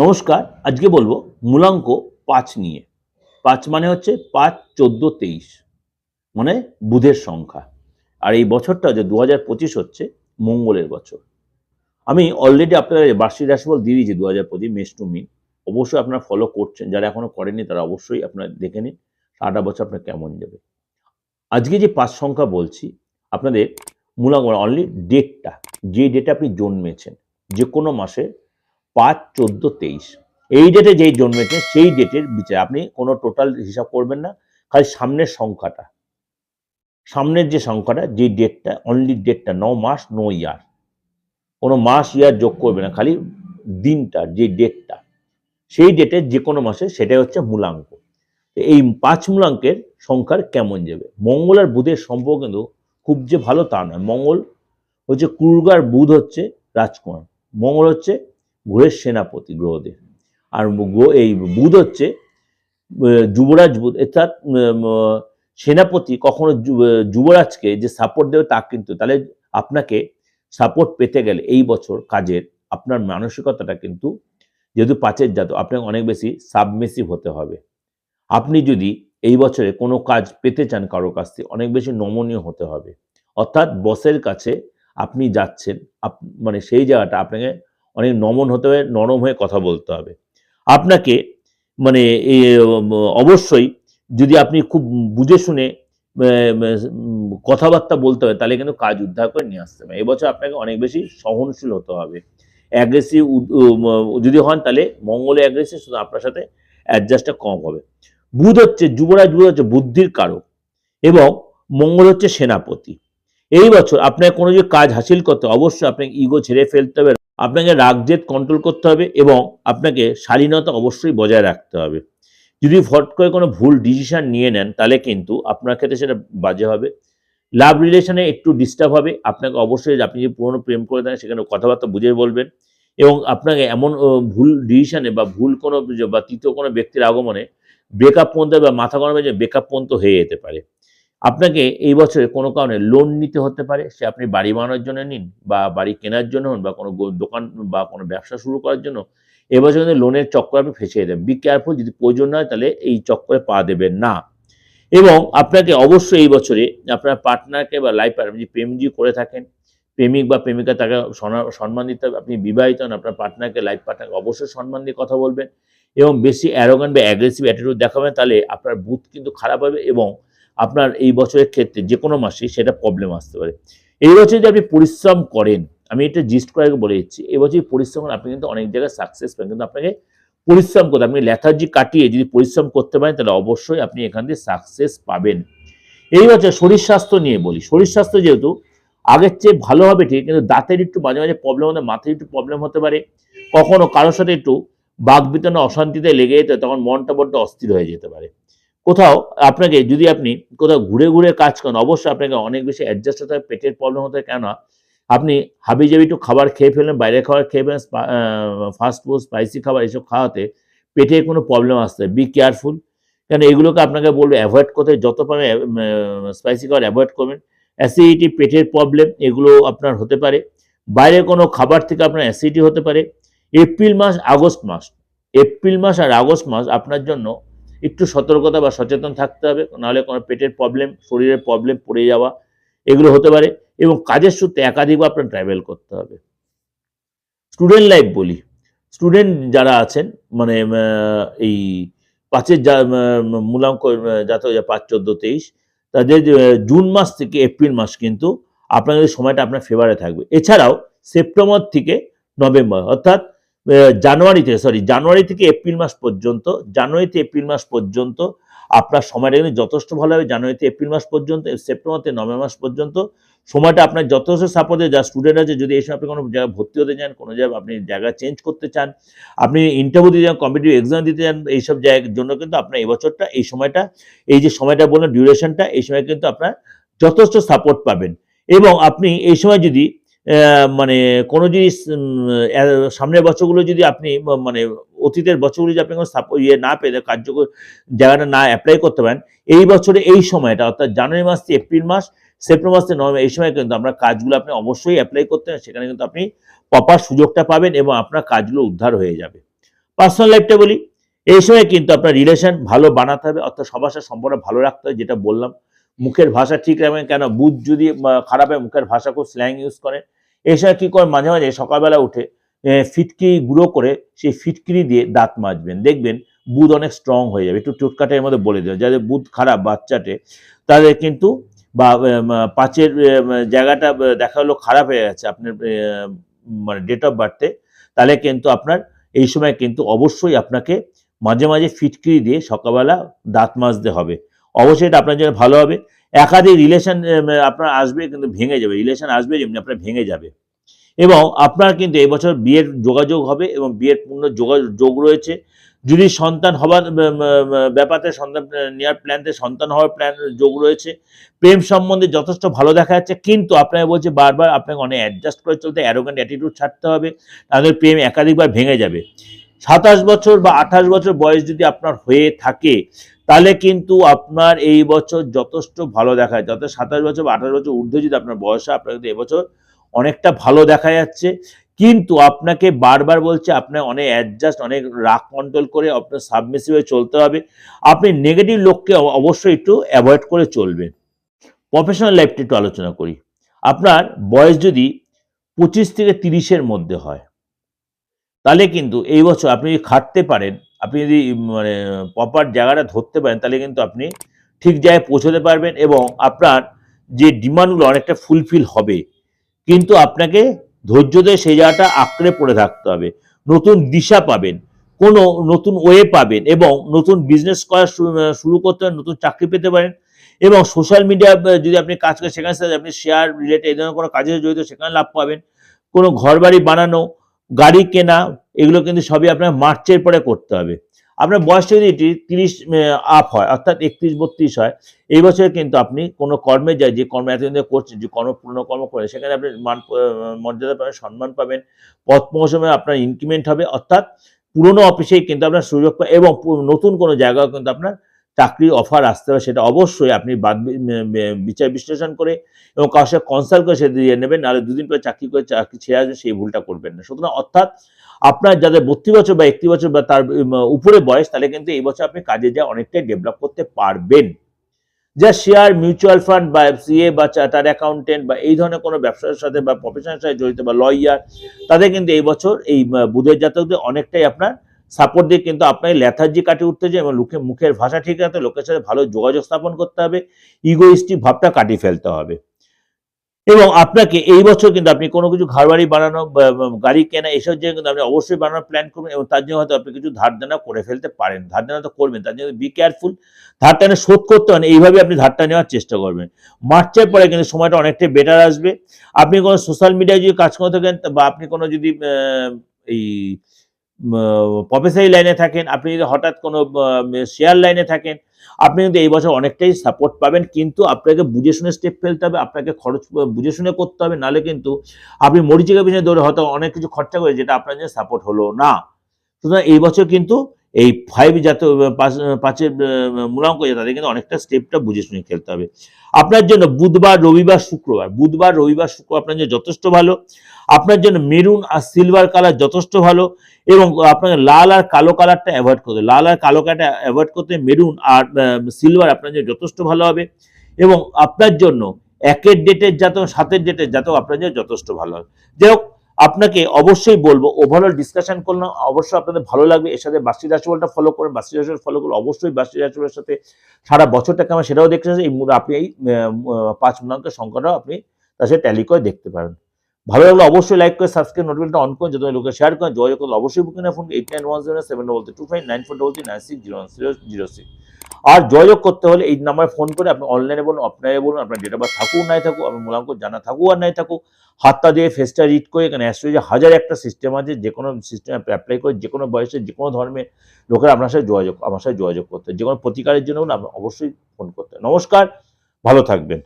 নমস্কার, আজকে বলব মূলাঙ্ক পাঁচ নিয়ে। পাঁচ মানে হচ্ছে পাঁচ, চোদ্দ, তেইশ মানে বুধের সংখ্যা। আর এই বছরটা যে দু হাজার পঁচিশ হচ্ছে, মঙ্গলের বছর। আমি অলরেডি আপনাদের বার্ষিক রাশিফল দিয়ে দিয়েছি দু হাজার পঁচিশ, মেষ টু মিন। অবশ্যই আপনারা ফলো করছেন। যারা এখনও করেননি, তারা অবশ্যই আপনারা দেখে নিন, সারাটা বছর আপনার কেমন যাবে। আজকে যে পাঁচ সংখ্যা বলছি, আপনাদের মূলাঙ্ক অনলি ডেটটা যে ডেটে আপনি জন্মেছেন, যে কোনো মাসে পাঁচ, চোদ্দ, তেইশ। এই ডেটে যেই জন্মেছেন সেই ডেটের বিচার। আপনি কোনো টোটাল হিসাব করবেন না, খালি সামনের সংখ্যাটা। সামনের যে সংখ্যাটা, যে ডেটটা অনলি ডেটটা ন মাস, নো ইয়ার কোনো মাস ইয়ার যোগ করবে না, খালি দিনটা যে ডেটটা সেই ডেটের যে কোনো মাসে সেটাই হচ্ছে মূলাঙ্ক। এই পাঁচ মূলাঙ্কের সংখ্যার কেমন যাবে? মঙ্গল আর বুধের সম্পর্ক কিন্তু খুব যে ভালো তা নয়। মঙ্গল হচ্ছে কুরগার বুধ হচ্ছে রাজকুমার। মঙ্গল হচ্ছে গ্রহের সেনাপতি গ্রহদের। আর এই বুধ হচ্ছে যুবরাজ বুধ, অর্থাৎ সেনাপতি কখনো যুবরাজকে যে সাপোর্ট দেবে তা কিন্তু, তাহলে আপনাকে সাপোর্ট পেতে গেলে এই বছর কাজের আপনার মানসিকতাটা কিন্তু যেহেতু পাঁচের জাত আপনাকে অনেক বেশি সাবমেসিভ হতে হবে। আপনি যদি এই বছরে কোনো কাজ পেতে চান কারও কাছ থেকে, অনেক বেশি নমনীয় হতে হবে। অর্থাৎ বসের কাছে আপনি যাচ্ছেন মানে সেই জায়গাটা আপনাকে অনেক নমন হতে হবে, নরম হয়ে কথা বলতে হবে। আপনাকে মানে অবশ্যই যদি আপনি খুব বুঝে শুনে কথাবার্তা বলতে হবে তাহলে কিন্তু কাজ উদ্ধার করে নিয়ে আসতে হবে। এবছর আপনাকে অনেক বেশি সহনশীল হতে হবে। অ্যাগ্রেসিভ যদি হন তাহলে মঙ্গলে অ্যাগ্রেসিভ শুধু আপনার সাথে অ্যাডজাস্টটা কম হবে। বুধ হচ্ছে, যুবরাজ বুধ হচ্ছে বুদ্ধির কারক এবং মঙ্গল হচ্ছে সেনাপতি। এই বছর আপনাকে কোনো যে কাজ হাসিল করতে অবশ্যই আপনাকে ইগো ছেড়ে ফেলতে হবে, আপনাকে রাগ জেদ কন্ট্রোল করতে হবে এবং আপনাকে শালীনতা অবশ্যই বজায় রাখতে হবে। যদি ফট করে কোনো ভুল ডিসিশন নিয়ে নেন, তাহলে কিন্তু আপনার ক্ষেত্রে সেটা বাজে হবে। লাভ রিলেশনে একটু ডিস্টার্ব হবে, আপনাকে অবশ্যই আপনি যে পুরনো প্রেম করে থাকেন সেখানে কথাবার্তা বুঝে বলবেন এবং আপনাকে এমন ভুল ডিসিশনে বা ভুল কোনো, বা তৃতীয় কোনো ব্যক্তির আগমনে ব্রেকআপ পর্যন্ত বা মাথা গরমে যে ব্রেকআপ পর্যন্ত হয়ে যেতে পারে। আপনাকে এই বছরে কোনো কারণে লোন নিতে হতে পারে, সে আপনি বাড়ি বানানোর জন্য নিন বা বাড়ি কেনার জন্য হন বা কোনো দোকান বা কোনো ব্যবসা শুরু করার জন্য, এবছর কিন্তু লোনের চক্করে আপনি ফেসে দেবেন। বি কেয়ারফুল যদি প্রয়োজন হয় তাহলে এই চক্করে পা দেবেন না। এবং আপনাকে অবশ্যই এই বছরে আপনার পার্টনারকে বা লাইফ পার্টনার যদি প্রেম যদি করে থাকেন, প্রেমিক বা প্রেমিকা তাকে সম্মান দিতে হবে, আপনি বিবাহিত হন, আপনার পার্টনারকে লাইফ পার্টনারকে অবশ্যই সম্মান দিয়ে কথা বলবেন এবং বেশি অ্যারোগান বা অ্যাগ্রেসিভ অ্যাটিটিউড দেখাবেন, তাহলে আপনার বুথ কিন্তু খারাপ হবে এবং আপনার এই বছরের ক্ষেত্রে যে কোনো মাসে সেটা প্রবলেম আসতে পারে। এই বছর যদি আপনি পরিশ্রম করেন, আমি এটা জিস্ট করে বলে দিচ্ছি, এই বছর পরিশ্রম আপনি কিন্তু অনেক জায়গায় সাকসেস পাবেন। কিন্তু আপনাকে পরিশ্রম করতে আপনি লেথার্জি কাটিয়ে যদি পরিশ্রম করতে পারেন, তাহলে অবশ্যই আপনি এখান থেকে সাকসেস পাবেন। এই বছর শরীর স্বাস্থ্য নিয়ে বলি। শরীর স্বাস্থ্য যেহেতু আগের চেয়ে ভালো হবে, ঠিক, কিন্তু দাঁতের একটু মাঝে মাঝে প্রবলেম হতে, মাথায় একটু প্রবলেম হতে পারে। কখনো কারোর সাথে একটু বাঘ বিতরণ অশান্তিতে লেগে যেতে, তখন মনটা বড্ড অস্থির হয়ে যেতে পারে। কোথাও আপনাকে যদি আপনি কোথাও ঘুরে ঘুরে কাজ করেন, অবশ্যই আপনাকে অনেক বেশি অ্যাডজাস্ট হতে হবে, পেটের প্রবলেম হতে হয় কেননা আপনি হাবি জাবি একটু খাবার খেয়ে ফেললেন, বাইরের খাবার খেয়ে ফেলেন ফাস্ট ফুড স্পাইসি খাবার এসব খাওয়াতে পেটে কোনো প্রবলেম আসতে বি কেয়ারফুল কেন? এগুলোকে আপনাকে বলব অ্যাভয়েড করতে যত পারে স্পাইসি খাবার অ্যাভয়েড করবেন। অ্যাসিডিটি পেটের প্রবলেম এগুলো আপনার হতে পারে। বাইরে কোনো খাবার থেকে আপনার অ্যাসিডিটি হতে পারে। এপ্রিল মাস, আগস্ট মাস। এপ্রিল মাস আর আগস্ট মাস আপনার জন্য একটু সতর্কতা বা সচেতন থাকতে হবে, নাহলে কোনো পেটের প্রবলেম শরীরের প্রবলেম পড়ে যাওয়া, এগুলো হতে পারে এবং কাজের সূত্রে একাধিকবার আপনার ট্রাভেল করতে হবে। স্টুডেন্ট লাইফ বলি। স্টুডেন্ট যারা আছেন মানে এই পাঁচের যা মূলাঙ্ক যাতে পাঁচ, চোদ্দ, তেইশ, তাদের জুন মাস থেকে এপ্রিল মাস কিন্তু আপনাদের সময়টা আপনার ফেভারে থাকবে। এছাড়াও সেপ্টেম্বর থেকে নভেম্বর, অর্থাৎ আহ, জানুয়ারি থেকে সরি জানুয়ারি থেকে এপ্রিল মাস পর্যন্ত জানুয়ারি থেকে এপ্রিল মাস পর্যন্ত আপনার সময়টা কিন্তু যথেষ্ট ভালো হবে। জানুয়ারি থেকে এপ্রিল মাস পর্যন্ত সেপ্টেম্বর থেকে নভেম্বর মাস পর্যন্ত সময়টা আপনার যথেষ্ট সাপোর্টে যা স্টুডেন্ট আছে যদি এই সময় আপনি কোনো জায়গায় ভর্তি হতে চান কোনো জায়গায় আপনি জায়গা চেঞ্জ করতে চান আপনি ইন্টারভিউ দিতে চান কম্পিটিভ এক্সাম দিতে চান এইসব জায়গার জন্য কিন্তু আপনার এবছরটা এই সময়টা এই যে সময়টা বললেন ডিউরেশনটা এই সময় কিন্তু আপনার যথেষ্ট সাপোর্ট পাবেন। এবং আপনি এই সময় যদি মানে কোনো জিনিস সামনের বছরগুলো যদি আপনি মানে অতীতের বছরগুলো যদি আপনি ইয়ে না পেলে কার্যকর জায়গাটা না অ্যাপ্লাই করতে পারেন, এই বছরে এই সময়টা, অর্থাৎ জানুয়ারি মাস থেকে এপ্রিল মাস, সেপ্টেম্বর মাস থেকে নভেম্বর, এই সময় কিন্তু আপনার কাজগুলো আপনি অবশ্যই অ্যাপ্লাই করতে হবে সেখানে কিন্তু আপনি প্রপার সুযোগটা পাবেন এবং আপনার কাজগুলো উদ্ধার হয়ে যাবে। পার্সোনাল লাইফটা বলি, এই সময় কিন্তু আপনার রিলেশন ভালো বানাতে হবে, অর্থাৎ সবার সাথে সম্পর্ক ভালো রাখতে হবে, যেটা বললাম। মুখের ভাষা ঠিক রাখবেন কেন? বুধ যদি খারাপ হয় মুখের ভাষা খুব স্ল্যাং ইউজ করে সময় কি করে মাঝে মাঝে সকালবেলা উঠে ফিটকিরি গুঁড়ো করে সেই ফিটকিরি দিয়ে দাঁত মাজবেন। দেখবেন বুধ অনেক স্ট্রং হয়ে যাবে। একটু টোটকাটের মধ্যে বলে দেবেন যাদের বুধ খারাপ বাচ্চাটে, তাদের কিন্তু বা পাঁচের জায়গাটা দেখা হলো খারাপ হয়ে গেছে আপনার মানে ডেট অফ বার্থে তাহলে কিন্তু আপনার এই সময় কিন্তু অবশ্যই আপনাকে মাঝে মাঝে ফিটকিরি দিয়ে সকালবেলা দাঁত মাজতে হবে। অবশ্যই এটা আপনার জন্য ভালো হবে। একাধিক রিলেশন আপনার আসবে কিন্তু ভেঙে যাবে। রিলেশন আসবে যেমনি আপনার ভেঙে যাবে। এবং আপনার কিন্তু এবছর বিয়ের যোগাযোগ হবে এবং বিয়ের পূর্ণ যোগাযোগ যোগ রয়েছে। যদি সন্তান হবার ব্যাপারে সন্তান নেওয়ার প্ল্যানতে সন্তান হওয়ার প্ল্যান যোগ রয়েছে। প্রেম সম্বন্ধে যথেষ্ট ভালো দেখা যাচ্ছে। কিন্তু আপনাকে বলছে বারবার আপনাকে অনেক অ্যাডজাস্ট করে চলতে অ্যারোগ্যান্ট অ্যাটিটিউড ছাড়তে হবে। তাদের প্রেম একাধিকবার ভেঙে যাবে। সাতাশ বছর বা আঠাশ বছর বয়স যদি আপনার হয়ে থাকে তাহলে কিন্তু আপনার এই বছর যথেষ্ট ভালো দেখা যায়। যত সাতাশ বছর বা আঠাশ বছর ঊর্ধ্বে যদি আপনার বয়স হয়, আপনার কিন্তু এবছর অনেকটা ভালো দেখা যাচ্ছে। কিন্তু আপনাকে বারবার বলছে আপনার অনেক অ্যাডজাস্ট অনেক রাগ কন্ট্রোল করে আপনার সাবমিসিভে চলতে হবে। আপনি নেগেটিভ লোককে অবশ্যই একটু অ্যাভয়েড করে চলবেন। প্রফেশনাল লাইফটা একটু আলোচনা করি। আপনার বয়স যদি পঁচিশ থেকে তিরিশের মধ্যে হয়, তাহলে কিন্তু এই বছর আপনি যদি খাটতে পারেন আপনি যদি মানে প্রপার জায়গাটা ধরতে পারেন, তাহলে কিন্তু আপনি ঠিক জায়গায় পৌঁছতে পারবেন এবং আপনার যে ডিমান্ডগুলো অনেকটা ফুলফিল হবে। কিন্তু আপনাকে ধৈর্য দিয়ে সেই জায়গাটা আঁকড়ে পড়ে থাকতে হবে। নতুন দিশা পাবেন, কোনো নতুন ওয়ে পাবেন এবং নতুন বিজনেস করা শুরু করতে পারেন, নতুন চাকরি পেতে পারেন এবং সোশ্যাল মিডিয়া যদি আপনি কাজ করেন, সেখানে আপনি শেয়ার রিলেটেড এই ধরনের কোনো কাজে জড়িত, সেখানে লাভ পাবেন। কোনো ঘর বাড়ি বানানো গাড়ি কেনা, এগুলো কিন্তু সবই আপনার মার্চের পরে করতে হবে। আপনার বয়সটা যদি তিরিশ আপ হয়, অর্থাৎ একত্রিশ, বত্রিশ হয়, এই বছর কিন্তু আপনি কোনো কর্মে যায় যে কর্ম এতদিন ধরে করছেন, যে কর্ম পূর্ণ কর্ম করে, সেখানে আপনি মান মর্যাদা পাবেন, সম্মান পাবেন, পথ মৌসুমে আপনার ইনক্রিমেন্ট হবে, অর্থাৎ পুরনো অফিসেই কিন্তু আপনার সুযোগ এবং নতুন কোনো জায়গাও কিন্তু আপনার চাকরির অফার আসতে হবে সেটা অবশ্যই আপনি বাদ বিচার বিশ্লেষণ করে এবং কারোর সাথে কনসাল্ট করে সেটা দিয়ে নেবেন, নাহলে দুদিন পরে চাকরি করে চাকরি ছেড়ে আসবেন, সেই ভুলটা করবেন না। সুতরাং অর্থাৎ আপনার যাদের বত্রিশ বছর বা একটি বছর বা তার উপরে বয়স, তাহলে কিন্তু এই বছর আপনি কাজে যা অনেকটাই ডেভেলপ করতে পারবেন। যা শেয়ার মিউচুয়াল ফান্ড বা সিএ বা চার্টার অ্যাকাউন্টেন্ট বা এই ধরনের কোনো ব্যবসার সাথে বা প্রফেশনের সাথে জড়িত বা লয়ার তাদের কিন্তু এই বছর এই বুধের জাতকদের অনেকটাই আপনার সাপোর্ট দিয়ে কিন্তু আপনার লেথার্জি কাটিয়ে উঠতে যায় এবং লোকে মুখের ভাষা ঠিক রাখতে লোকের সাথে ভালো যোগাযোগ স্থাপন করতে হবে ইগোইস্টিক ভাবটা কাটিয়ে ফেলতে হবে। এবং আপনাকে এই বছর কিন্তু আপনি কোনো কিছু ঘর বাড়ি বানানো গাড়ি কেনা এসব জায়গায় কিন্তু আপনি অবশ্যই বানানোর প্ল্যান করবেন এবং তার জন্য হয়তো আপনি কিছু ধার দেনা করে ফেলতে পারেন। ধার দেনা তো করবেন তার জন্য বি কেয়ারফুল ধারটা এনে শোধ করতে হয় না, এইভাবে আপনি ধারটা নেওয়ার চেষ্টা করবেন। মার্চের পরে কিন্তু সময়টা অনেকটাই বেটার আসবে। আপনি কোনো সোশ্যাল মিডিয়ায় যদি কাজ করে থাকেন বা আপনি কোনো যদি এই প্রফেসারি লাইনে থাকেন, আপনি যদি হঠাৎ কোনো শেয়ার লাইনে থাকেন, আপনি কিন্তু এই বছর অনেকটাই সাপোর্ট পাবেন, কিন্তু আপনাকে বুঝে শুনে স্টেপ ফেলতে হবে, আপনাকে খরচ বুঝে শুনে করতে হবে, নাহলে কিন্তু আপনি মরিচিকা পিছনে দৌড়ে হয়তো অনেক কিছু খরচা করে যেটা আপনার জন্য সাপোর্ট হলো না। সুতরাং এই বছর কিন্তু এই ফাইভ পাঁচ- পাঁচের মূলাঙ্ক যে তাদের কিন্তু অনেকটা স্টেপটা বুঝে শুনে খেলতে হবে। আপনার জন্য বুধবার, রবিবার, শুক্রবার, বুধবার, রবিবার শুক্র আপনার জন্য যথেষ্ট ভালো। আপনার জন্য মেরুন আর সিলভার কালার যথেষ্ট ভালো এবং আপনাকে লাল আর কালো কালারটা অ্যাভয়েড করতে লাল আর কালো কালারটা অ্যাভয়েড করতে মেরুন আর সিলভার আপনার জন্য যথেষ্ট ভালো হবে এবং আপনার জন্য একের ডেটের জাতক সাতের ডেটের জাতক আপনার জন্য যথেষ্ট ভালো হবে। যাই হোক আপনাকে অবশ্যই বলব ওভারঅল ডিসকাশন করলাম অবশ্যই আপনাদের ভালো লাগবে। এর সাথে বাস্তি রাশিফলটা ফলো করেন বাস্তি রাশিফল ফলো করলে অবশ্যই বাস্তি রাশিফলের সাথে সারা বছরটাকে কেমন সেটাও দেখতে এই আপনি এই পাঁচ মূলাঙ্কের সংখ্যাটাও আপনি তার সাথে ট্যালি করে দেখতে পারেন। ভালো লাগলে অবশ্যই লাইক করে সাবস্ক্রাইব নোটিফিকেশন অন করুন যাতে লোকে শেয়ার করেন, যোগাযোগ করলে অবশ্যই booking phone eight nine one zero seven double two five nine four double three nine six zero zero zero six আর যোগাযোগ করতে হলে এই নাম্বারে ফোন করে আপনি অনলাইনে বলুন অফলাইনে বলুন, আপনার ডেট অফ বার্থ থাকুক নাই থাকুক, আপনার মূলাঙ্ক জানা থাকুক আর নাই থাকুক, হাতটা দিয়ে ফেসটা রিড করে এখানে অ্যাস্ট্রোলজি হাজার একটা সিস্টেম আছে, যে কোনো সিস্টেম অ্যাপ্লাই করে যে কোনো বয়সে যে কোনো ধর্মের লোকেরা আপনার সাথে যোগাযোগ, আমার সাথে যোগাযোগ করতে যে কোনো প্রতিকারের জন্য আপনি অবশ্যই ফোন করতে নমস্কার, ভালো থাকবেন।